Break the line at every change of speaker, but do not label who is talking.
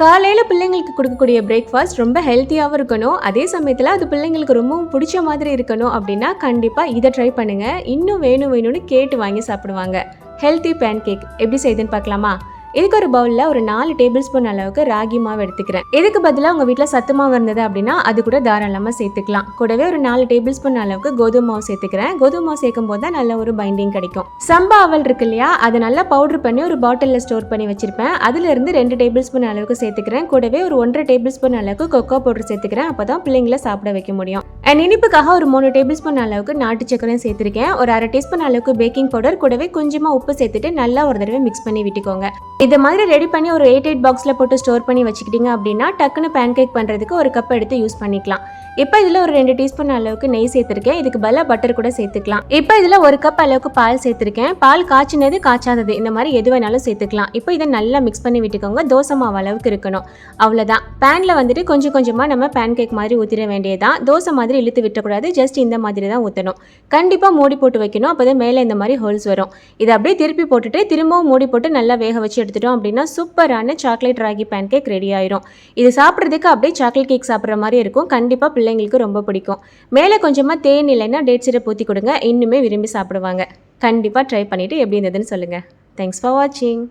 காலையில் பிள்ளைங்களுக்கு கொடுக்கக்கூடிய பிரேக்ஃபாஸ்ட் ரொம்ப ஹெல்த்தியாகவும் இருக்கணும். அதே சமயத்தில் அது பிள்ளைங்களுக்கு ரொம்பவும் பிடிச்ச மாதிரி இருக்கணும் அப்படின்னா கண்டிப்பாக இதை ட்ரை பண்ணுங்கள் இன்னும் வேணும் வேணும்னு கேட்டு வாங்கி சாப்பிடுவாங்க. ஹெல்த்தி பேன் கேக் எப்படி செய்யுதுன்னு பார்க்கலாமா? இதுக்கு ஒரு பவுலில் ஒரு நாலு டேபிள் ஸ்பூன் அளவுக்கு ராகி மாவு எடுத்துக்கிறேன். இதுக்கு பதிலாக உங்கள் வீட்டில் சத்து மாவு இருந்தது அப்படின்னா அது கூட தாராளமாக சேர்த்துக்கலாம். கூடவே ஒரு நாலு டேபிள் ஸ்பூன் அளவுக்கு கோதுமை மாவு சேர்த்துக்கிறேன். கோதுமை மாவு சேர்க்கும் போது தான் நல்ல ஒரு பைண்டிங் கிடைக்கும். சம்பா அவல் இருக்கு இல்லையா அதை நல்லா பவுடர் பண்ணி ஒரு பாட்டிலில் ஸ்டோர் பண்ணி வச்சிருப்பேன். அதுலேருந்து ரெண்டு டேபிள் ஸ்பூன் அளவுக்கு சேர்த்துக்கிறேன். கூடவே ஒரு ஒன்றரை டேபிள் ஸ்பூன் அளவுக்கு கொக்கோ பவுடர் சேர்த்துக்கிறேன். அப்போ தான் பிள்ளைங்களை சாப்பிட வைக்க முடியும். அண்ட் இனிப்புக்காக ஒரு மூணு டேபிள் ஸ்பூன் அளவுக்கு நாட்டு சக்கரையும் சேர்த்துருக்கேன். ஒரு அரை டீஸ்பூன் அளவுக்கு பேக்கிங் பவுடர் கூடவே கொஞ்சமாக உப்பு சேர்த்துட்டு நல்லா ஒரு தடவை மிக்ஸ் பண்ணி விட்டுக்கோங்க. இதை மாதிரி ரெடி பண்ணி ஒரு எயிட் எயிட் பாக்ஸில் போட்டு ஸ்டோர் பண்ணி வச்சுக்கிட்டீங்க அப்படின்னா டக்குன்னு பேன் கேக் பண்ணுறதுக்கு ஒரு கப் எடுத்து யூஸ் பண்ணிக்கலாம். இப்போ இதில் ஒரு ரெண்டு டீஸ்பூன் அளவுக்கு நெய் சேர்த்துருக்கேன். இதுக்கு பதிலாக பட்டர் கூட சேர்த்துக்கலாம். இப்போ இதில் ஒரு கப் அளவுக்கு பால் சேர்த்துருக்கேன். பால் காய்ச்சினது காய்ச்சாதது. இந்த மாதிரி எது வேணாலும் சேர்த்துக்கலாம். இப்போ இதை நல்லா மிக்ஸ் பண்ணி விட்டுக்கோங்க. தோசை மாவு அளவுக்கு இருக்கணும். அவ்வளோதான் பேனில் வந்துட்டு கொஞ்சம் கொஞ்சமாக நம்ம பேன் கேக் மாதிரி ஊற்றிட வேண்டியதான் தோசை மாதிரி இழுத்து விட்டக்கூடாது. ஜஸ்ட் இந்த மாதிரி தான் ஊற்றணும் கண்டிப்பாக மூடி போட்டு வைக்கணும். அப்போ தான் மேலே இந்த மாதிரி ஹோல்ஸ் வரும். இதை அப்படியே திருப்பி போட்டுட்டு திரும்பவும் மூடி போட்டு நல்லா வேக வச்சு எடுத்துட்டோம் அப்படின்னா சூப்பரான chocolate ragi pancake ready ஆயிரும். இது சாப்பிட்றதுக்கு அப்படியே சாக்லேட் கேக் சாப்பிட்ற மாதிரி இருக்கும். கண்டிப்பாக பிள்ளைங்களுக்கு ரொம்ப பிடிக்கும். மேலே கொஞ்சமாக தேன் இல்லைன்னா டேட் சிரப் ஊற்றி கொடுங்க. இன்னுமே விரும்பி சாப்பிடுவாங்க. கண்டிப்பாக ட்ரை பண்ணிவிட்டு எப்படி இருந்ததுன்னு சொல்லுங்கள் தேங்க்ஸ் ஃபார் வாட்சிங்